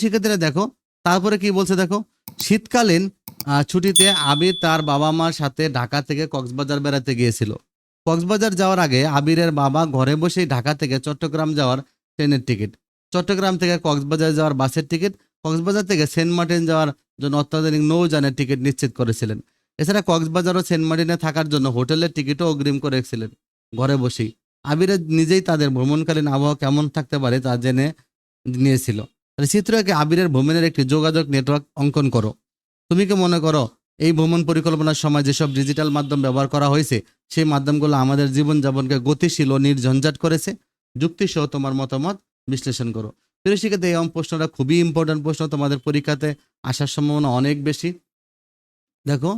সেক্ষেত্রে দেখো, তারপরে কি বলছে দেখো, শীতকালীন ছুটিতে আবির তার বাবা মার সাথে ঢাকা থেকে কক্সবাজার বেড়াতে গিয়েছিল। কক্সবাজার যাওয়ার আগে আবিরের বাবা ঘরে বসেই ঢাকা থেকে চট্টগ্রাম যাওয়ার ট্রেনের টিকিট। চট্টগ্রাম থেকে কক্সবাজার যাওয়ার বাসের টিকিট, কক্সবাজার থেকে সেন্ট মার্টিন যাওয়ার জন্য অত্যাধুনিক নৌযানের টিকিট নিশ্চিত করেছিলেন। এছাড়া কক্সবাজার ও সেন্ট মার্টিনে থাকার জন্য হোটেলের টিকিটও অগ্রিম করে রেখেছিলেন ঘরে বসেই। আবিরের নিজেই তাদের ভ্রমণকালীন আবহাওয়া কেমন থাকতে পারে তা জেনে নিয়েছিল। চিত্রকে আবিরের ভ্রমণের একটি যোগাযোগ নেটওয়ার্ক অঙ্কন করো। তুমি কি মনে করো, এই ভ্রমণ পরিকল্পনার সময় যেসব ডিজিটাল মাধ্যম ব্যবহার করা হয়েছে, সেই মাধ্যমগুলো আমাদের জীবনযাপনকে গতিশীল ও নির্ঝঞ্ঝাট করেছে? যুক্তিসহ তোমার মতামত বিশ্লেষণ করো। প্রিয় শিক্ষার্থী, এই প্রশ্নটা খুবই ইম্পর্ট্যান্ট প্রশ্ন, তোমাদের পরীক্ষাতে আসার সম্ভাবনা অনেক বেশি। দেখো।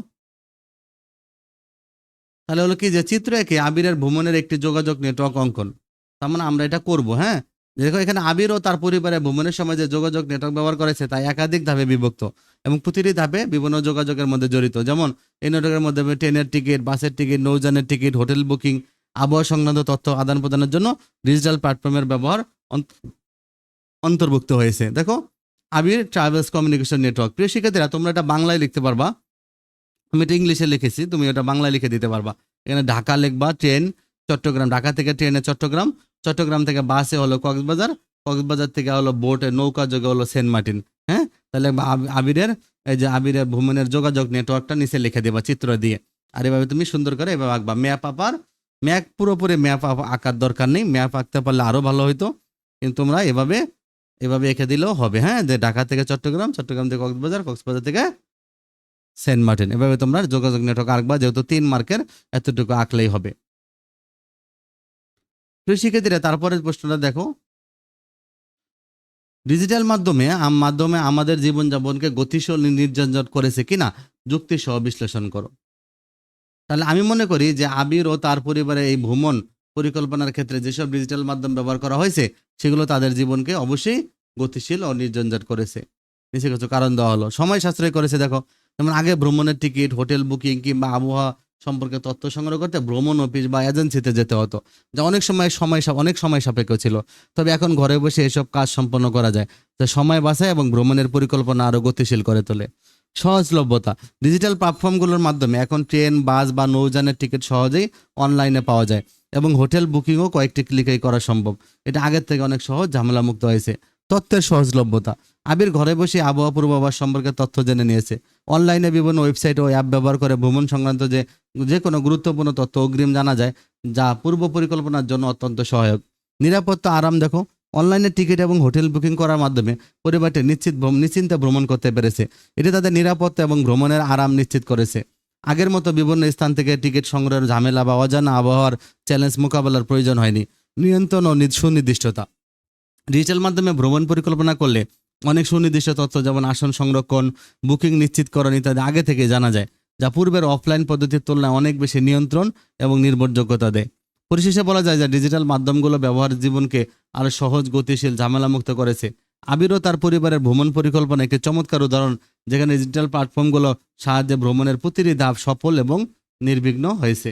তাহলে হলো কি যে চিত্র একে আবিরের ভ্রমণের একটি যোগাযোগ নেটওয়ার্ক অঙ্কন। তার মানে আমরা এটা করব হ্যাঁ? দেখো এখানে আবির ও তার পরিবারের ভ্রমণের সময় যে যোগাযোগ নেটওয়ার্ক ব্যবহার করেছে তা একাধিক ধাপে বিভক্ত এবং প্রতিটি ধাপে বিভিন্ন যোগাযোগের মধ্যে জড়িত। যেমন, এই নেটওয়ার্কের মধ্যে ট্রেনের টিকিট বাসের টিকিট নৌযানের টিকিট হোটেল বুকিং আবহাওয়া সংক্রান্ত তথ্য, আদান প্রদানের জন্য ডিজিটাল প্ল্যাটফর্মের ব্যবহার অন্তর্ভুক্ত হয়েছে। দেখো আবির ট্রাভেলস কমিউনিকেশন নেটওয়ার্ক প্রিয় শিক্ষার্থীরা, তোমরা এটা বাংলায় লিখতে পারবা। আমি এটা ইংলিশে লিখেছি, তুমি ওটা বাংলায় লিখে দিতে পারবা। এখানে ঢাকা লিখবা ট্রেন চট্টগ্রাম। ঢাকা থেকে ট্রেনে চট্টগ্রাম চট্টগ্রাম থেকে বাসে হলো কক্সবাজার কক্সবাজার থেকে হলো বোটে, নৌকা যোগে হলো সেন্ট মার্টিন হ্যাঁ? তাহলে আবিরের, এই যে আবিরের ভ্রমণের যোগাযোগ নেটওয়ার্কটা নিচে লিখে দেবা, চিত্র দিয়ে। আর এভাবে তুমি সুন্দর করে এভাবে আঁকবা। ম্যাপ আপার, ম্যাপ পুরোপুরি ম্যাপ আঁকার দরকার নেই। ম্যাপ আঁকতে পারলে আরও ভালো হতো কিন্তু তোমরা এভাবে এভাবে এঁকে দিলেও হবে হ্যাঁ? যে ঢাকা থেকে চট্টগ্রাম চট্টগ্রাম থেকে কক্সবাজার কক্সবাজার থেকে সেন্ট মার্টিন। এভাবে তোমরা যোগাযোগ নেটওয়ার্ক আঁকবা, যেহেতু তিন মার্কের এতটুকু আঁকলেই হবে। প্রিয় শিক্ষার্থীরা তারপরের প্রশ্নটা দেখো। ডিজিটাল মাধ্যমে মাধ্যমে আমাদের জীবনযাপনকে গতিশীল ও করেছে কিনা? যুক্তি সহ বিশ্লেষণ করো। তাহলে আমি মনে করি যে আবির ও তার পরিবারের এই ভ্রমণ পরিকল্পনার ক্ষেত্রে যেসব ডিজিটাল মাধ্যম ব্যবহার করা হয়েছে, সেগুলো তাদের জীবনকে অবশ্যই গতিশীল ও নির্ঝঞ্ঝট করেছে। নিচে কারণ দেওয়া হলো। সময় সাশ্রয় করেছে দেখো। যেমন আগে ভ্রমণের টিকিট, হোটেল বুকিং কিংবা আবহাওয়া সম্পর্কে তথ্য সংগ্রহ করতে ভ্রমণ অফিস বা এজেন্সিতে যেতে হতো, যা অনেক সময় সময় অনেক সময় সাপেক্ষ ছিল। তবে এখন ঘরে বসে এসব কাজ সম্পন্ন করা যায়, যা সময় বাঁচায় এবং ভ্রমণের পরিকল্পনা আরও গতিশীল করে তোলে। সহজলভ্যতা, ডিজিটাল প্ল্যাটফর্মগুলোর মাধ্যমে এখন ট্রেন, বাস বা নৌযানের টিকিট সহজেই অনলাইনে পাওয়া যায় এবং হোটেল বুকিংও কয়েকটি ক্লিকেই করা সম্ভব। এটা আগের থেকে অনেক সহজ, ঝামেলামুক্ত হয়েছে। তথ্যের সহজলভ্যতা। আবির ঘরে বসে আবহাওয়া পূর্বাভাস সম্পর্কে তথ্য জেনে নিয়েছে। অনলাইনে বিভিন্ন ওয়েবসাইট ও অ্যাপ ব্যবহার করে ভ্রমণ সংক্রান্ত যে যে কোনো গুরুত্বপূর্ণ তথ্য অগ্রিম জানা যায়, যা পূর্ব পরিকল্পনার জন্য অত্যন্ত সহায়ক। নিরাপত্তা আরাম দেখো, অনলাইনে টিকিট এবং হোটেল বুকিং করার মাধ্যমে পরিবারটি নিশ্চিত নিশ্চিন্তে ভ্রমণ করতে পেরেছে। এটি তাদের নিরাপত্তা এবং ভ্রমণের আরাম নিশ্চিত করেছে। আগের মতো বিভিন্ন স্থান থেকে টিকিট সংগ্রহের ঝামেলা বা অজানা আবহাওয়ার চ্যালেঞ্জ মোকাবেলার প্রয়োজন হয়নি। নিয়ন্ত্রণ ও সুনির্দিষ্টতা ডিজিটাল মাধ্যমে ভ্রমণ পরিকল্পনা করলে অনেক সুনির্দিষ্ট তথ্য যেমন আসন সংরক্ষণ, বুকিং নিশ্চিতকরণ ইত্যাদি আগে থেকে জানা যায়, যা পূর্বের অফলাইন পদ্ধতির তুলনায় অনেক বেশি নিয়ন্ত্রণ এবং নির্ভরযোগ্যতা দেয়। পরিশেষে বলা যায় যে ডিজিটাল মাধ্যমগুলো ব্যবহার জীবনকে আরও সহজ, গতিশীল, ঝামেলামুক্ত করেছে। আবির ও তার পরিবারের ভ্রমণ পরিকল্পনা একটি চমৎকার উদাহরণ, যেখানে ডিজিটাল প্ল্যাটফর্মগুলো সাহায্যে ভ্রমণের প্রতিটি ধাপ সফল এবং নির্বিঘ্ন হয়েছে।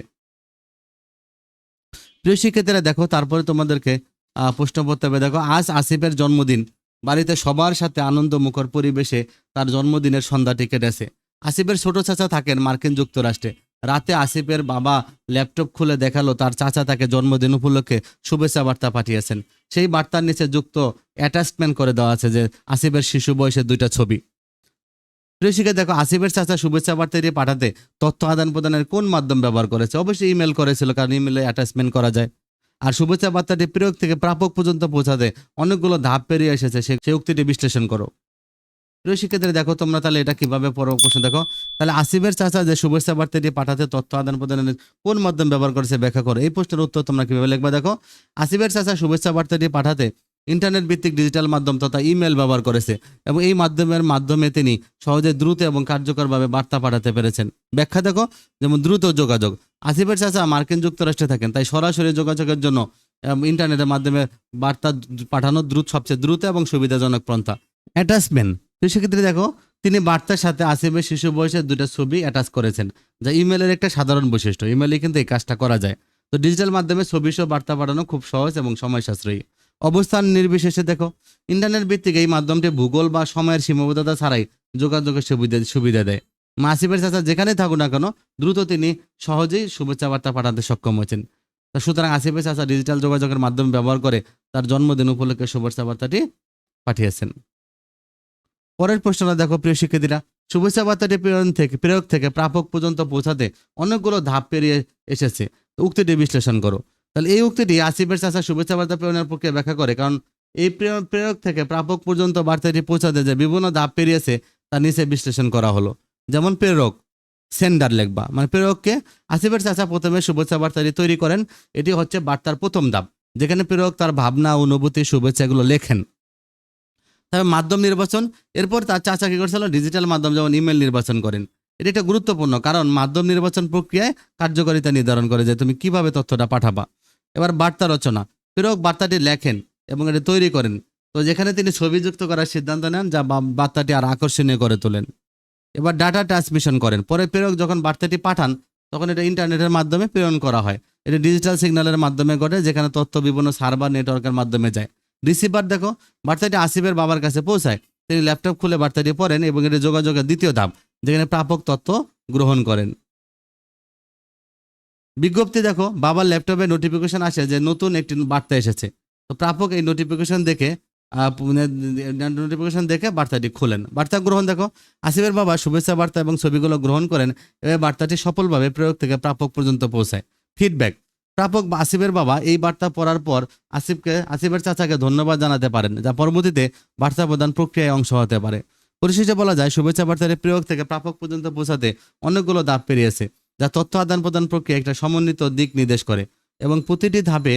প্রিয় শিক্ষার্থীরা, দেখো, তারপরে তোমাদেরকে আহ, প্রশ্ন করতে হবে। দেখো আজ আসিফের জন্মদিন। বাড়িতে সবার সাথে আনন্দ মুখর পরিবেশে তার জন্মদিনের সন্ধ্যাটি কেটেছে আসিফের ছোট চাচা থাকেন মার্কিন যুক্তরাষ্ট্রে। রাতে আসিফের বাবা ল্যাপটপ খুলে দেখাল তার চাচা তাকে জন্মদিন উপলক্ষে শুভেচ্ছা বার্তা পাঠিয়েছেন। সেই বার্তার নিচে যুক্ত অ্যাটাচমেন্ট করে দেওয়া আছে যে আসিফের শিশু বয়সের দুইটা ছবি। প্রিয়শিকা দেখো আসিফের চাচা শুভেচ্ছা বার্তাটি পাঠাতে তথ্য আদান প্রদানের কোন মাধ্যম ব্যবহার করেছে? অবশ্যই ইমেল করেছিল কারণ ইমেলে অ্যাটাচমেন্ট করা যায়। আর শুভেচ্ছা বার্তাটি প্রেরক থেকে প্রাপক পর্যন্ত পৌঁছাতে অনেকগুলো ধাপ পেরিয়ে এসেছে, সে উক্তিটি বিশ্লেষণ করো। প্রিয় শিক্ষার্থীরা, দেখো তোমরা তাহলে এটা কীভাবে প্রশ্ন দেখো। তাহলে আসিফের চাচা যে শুভেচ্ছা বার্তাটি পাঠাতে তথ্য আদান প্রদানের কোন মাধ্যম ব্যবহার করেছে ব্যাখ্যা করো। এই প্রশ্নের উত্তর তোমরা কীভাবে লিখবে দেখো। আসিফের চাচা শুভেচ্ছা বার্তাটি পাঠাতে ইন্টারনেট ভিত্তিক ডিজিটাল মাধ্যম তথা ইমেল ব্যবহার করেছে এবং এই মাধ্যমের মাধ্যমে তিনি সহজে দ্রুত এবং কার্যকরভাবে বার্তা পাঠাতে পেরেছেন। ব্যাখ্যা দেখো, যেমন দ্রুত যোগাযোগ। আসিফের চাচা মার্কিন যুক্তরাষ্ট্রে থাকেন, তাই সরাসরি যোগাযোগের জন্য ইন্টারনেটের মাধ্যমে বার্তা পাঠানো দ্রুত, সবচেয়ে দ্রুত এবং সুবিধাজনক পন্থা। অ্যাটাচমেন্ট। তো সেক্ষেত্রে দেখো, তিনি বার্তার সাথে আসিফের শিশু বয়সের দুটা ছবি অ্যাটাচ করেছেন, যা ইমেলের একটা সাধারণ বৈশিষ্ট্য। ইমেলে কিন্তু এই কাজটা করা যায়। তো ডিজিটাল মাধ্যমে ছবি সহ বার্তা পাঠানো খুব সহজ এবং সময় সাশ্রয়ী অবস্থান নির্বিশেষে দেখো, ইন্টারনেট ভিত্তিক এই মাধ্যমটি ভূগোল বা সময়ের সীমাবদ্ধতা ছাড়াই যোগাযোগের সুবিধা সুবিধা দেয়। মা আসিফের চাচা যেখানেই থাকুক না কেন, দ্রুত তিনি সহজেই শুভেচ্ছা বার্তা পাঠাতে সক্ষম হয়েছেন। সুতরাং আসিফের চাচা ডিজিটাল যোগাযোগের মাধ্যমে ব্যবহার করে তার জন্মদিন উপলক্ষে শুভেচ্ছা বার্তাটি পাঠিয়েছেন। পরের প্রশ্নটা দেখো, প্রিয় শিক্ষার্থীরা। শুভেচ্ছা বার্তাটি প্রেরণ থেকে, প্রেরক থেকে প্রাপক পর্যন্ত পৌঁছাতে অনেকগুলো ধাপ পেরিয়ে এসেছে। উক্তিটি বিশ্লেষণ করো। তাহলে এই উক্তিটি আসিফের চাচা শুভেচ্ছা বার্তা প্রেরণের প্রক্রিয়া ব্যাখ্যা করে, কারণ এই প্রেরক থেকে প্রাপক পর্যন্ত বার্তাটি পৌঁছাতে যে বিভিন্ন ধাপ পেরিয়েছে, তা নিচে বিশ্লেষণ করা হলো। যেমন প্রেরক, সেন্ডার লেখবা। মানে প্রেরককে আসিফের চাচা প্রথমে শুভেচ্ছা বার্তাটি তৈরি করেন। এটি হচ্ছে বার্তার প্রথম ধাপ, যেখানে প্রেরক তার ভাবনা, অনুভূতি শুভেচ্ছাগুলো লেখেন। তবে মাধ্যম নির্বাচন, এরপর তার চাচা কী করেছিল? ডিজিটাল মাধ্যম যেমন ইমেল নির্বাচন করেন। এটা একটা গুরুত্বপূর্ণ কারণ মাধ্যম নির্বাচন প্রক্রিয়ায় কার্যকারিতা নির্ধারণ করে যে তুমি কীভাবে তথ্যটা পাঠাবা। এবার বার্তা রচনা, প্রেরক বার্তাটি লেখেন এবং এটি তৈরি করেন। তো যেখানে তিনি ছবি যুক্ত করার সিদ্ধান্ত নেন, যা বার্তাটি আর আকর্ষণীয় করে তোলেন। এবার ডাটা ট্রান্সমিশন করেন। পরে প্রেরক যখন বার্তাটি পাঠান, তখন এটা ইন্টারনেটের মাধ্যমে প্রেরণ করা হয়। এটা ডিজিটাল সিগন্যালের মাধ্যমে ঘটে, যেখানে তথ্য বিভিন্ন সার্ভার নেটওয়ার্কের মাধ্যমে যায়। রিসিভার দেখো, বার্তাটি আসিফের বাবার কাছে পৌঁছায়। তিনি ল্যাপটপ খুলে বার্তাটি পড়েন এবং এটি যোগাযোগের দ্বিতীয় ধাপ, যেখানে প্রাপক তথ্য গ্রহণ করেন। বিজ্ঞপ্তি দেখো, বাবার ল্যাপটপে নোটিফিকেশন আসে যে নতুন একটি বার্তা এসেছে। তো প্রাপক এই নোটিফিকেশন দেখে নোটিফিকেশন দেখে বার্তাটি খোলেন। বার্তা গ্রহণ দেখো, আসিফের বাবা শুভেচ্ছা বার্তা এবং ছবিগুলো গ্রহণ করেন, এবার বার্তাটি সফলভাবে প্রয়োগ থেকে প্রাপক পর্যন্ত পৌঁছায়। ফিডব্যাক প্রাপক বা আসিফের বাবা এই বার্তা পড়ার পর আসিফকে, আসিফের চাচাকে ধন্যবাদ জানাতে পারেন, যা পরবর্তীতে বার্তা প্রদান প্রক্রিয়ায় অংশ হতে পারে। পরিশেষে বলা যায়, শুভেচ্ছা বার্তার প্রয়োগ থেকে প্রাপক পর্যন্ত পৌঁছাতে অনেকগুলো ধাপ পেরিয়েছে, যা তথ্য আদান প্রদান প্রক্রিয়া একটা সমন্বিত দিক নির্দেশ করে এবং প্রতিটি ধাপে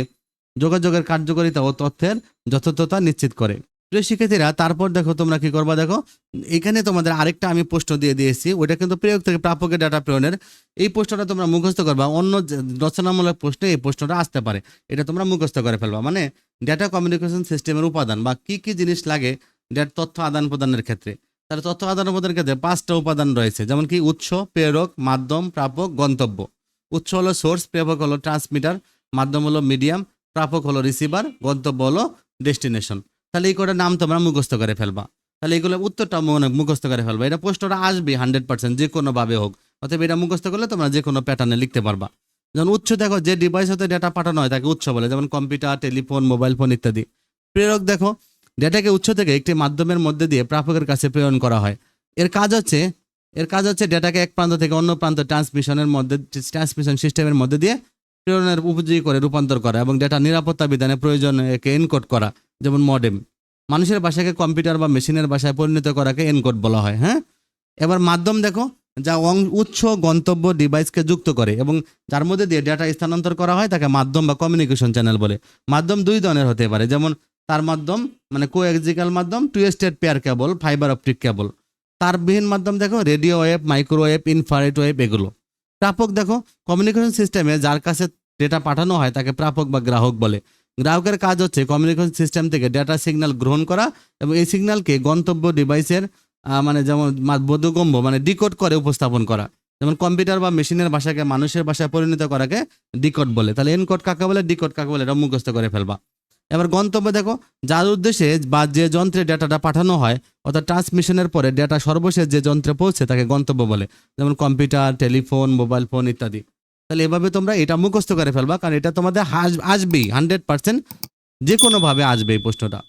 যোগাযোগের কার্যকারিতা ও তথ্যের যথার্থতা নিশ্চিত করে। প্রিয় শিক্ষার্থীরা, তারপর দেখো তোমরা কি করবা দেখো? এখানে তোমাদের আরেকটা আমি প্রশ্ন দিয়ে দিয়েছি, ওইটা কিন্তু প্রয়োগ থেকে প্রাপকের ডাটা প্রেরণের। এই প্রশ্নটা তোমরা মুখস্থ করবা, অন্য রচনামূলক প্রশ্নে এই প্রশ্নটা আসতে পারে। এটা তোমরা মুখস্থ করে ফেলবা। মানে ডেটা কমিউনিকেশন সিস্টেমের উপাদান বা কি কি জিনিস লাগে ডেট তথ্য আদান প্রদানের ক্ষেত্রে। তাহলে তথ্য আদান প্রদানের ক্ষেত্রে পাঁচটা উপাদান রয়েছে, যেমন কি উৎস, প্রেরক, মাধ্যম, প্রাপক, গন্তব্য। উৎস হলো সোর্স প্রেরক হলো ট্রান্সমিটার মাধ্যম হলো মিডিয়াম প্রাপক হলো রিসিভার গন্তব্য হলো ডেস্টিনেশন তাহলে এই কটা নাম তোমরা মুখস্থ করে ফেলবা। তাহলে এগুলো উত্তরটা মনে মুখস্থ করে ফেলবা। এটা প্রশ্নটা আসবে হান্ড্রেড পার্সেন্ট যে কোনোভাবে হোক। অতএব এটা মুখস্থ করলে তোমরা যে কোনো প্যাটার্নে লিখতে পারবা। যেমন উৎস দেখো, যে ডিভাইস হতে ডেটা পাঠানো হয় তাকে উৎস বলে, যেমন কম্পিউটার টেলিফোন মোবাইল ফোন ইত্যাদি। প্রেরক দেখো ডেটাকে উৎস থেকে একটি মাধ্যমের মধ্যে দিয়ে প্রাপকের কাছে প্রেরণ করা হয়। এর কাজ হচ্ছে, এর কাজ হচ্ছে ডেটাকে এক প্রান্ত থেকে অন্য প্রান্ত ট্রান্সমিশনের মধ্যে ট্রান্সমিশন সিস্টেমের মধ্যে দিয়ে প্রেরণের উপযোগী করে রূপান্তর করা এবং ডেটা নিরাপত্তা বিধানে প্রয়োজন একে এনকোড করা, যেমন মডেম মানুষের ভাষাকে কম্পিউটার বা মেশিনের ভাষায় পরিণত করাকে এনকোড বলা হয় হ্যাঁ? এবার মাধ্যম দেখো, যা উৎস, গন্তব্য, ডিভাইসকে যুক্ত করে এবং যার মধ্যে দিয়ে ডেটা স্থানান্তর করা হয় তাকে মাধ্যম বা কমিউনিকেশন চ্যানেল বলে। মাধ্যম দুই ধরনের হতে পারে, যেমন তার মাধ্যম মানে কোএক্সিক্যাল মাধ্যম twisted pair cable fibre optic cable তারবিহীন মাধ্যম দেখো radio wave microwave infrared wave এগুলো। প্রাপক দেখো কমিউনিকেশন সিস্টেমে যার কাছে ডেটা পাঠানো হয়, তাকে প্রাপক বা গ্রাহক বলে। গ্রাহকের কাজ হচ্ছে কমিউনিকেশন সিস্টেম থেকে ডেটা সিগন্যাল গ্রহণ করা এবং এই সিগন্যালকে গন্তব্য ডিভাইসের মানে যেমন বোধগম্য মানে ডিকোড করে উপস্থাপন করা। যেমন কম্পিউটার বা মেশিনের ভাষাকে মানুষের ভাষায় পরিণত করাকে ডিকোড বলে। তাহলে এনকোড কাকে বলে? ডিকোড কাকে বলে? এটা মুখস্থ করে ফেলবা। এবার গন্তব্য দেখো, যার উদ্দেশ্যে বা যে যন্ত্রে ডেটাটা পাঠানো হয়, অর্থাৎ ট্রান্সমিশনের পরে ডেটা সর্বশেষ যে যন্ত্রে পৌঁছে তাকে গন্তব্য বলে। যেমন কম্পিউটার টেলিফোন মোবাইল ফোন ইত্যাদি। তাহলে এভাবে তোমরা এটা মুখস্থ করে ফেলবা, কারণ এটা তোমাদের আসবেই হান্ড্রেড পার্সেন্ট যে কোনোভাবে আসবে এই প্রশ্নটা।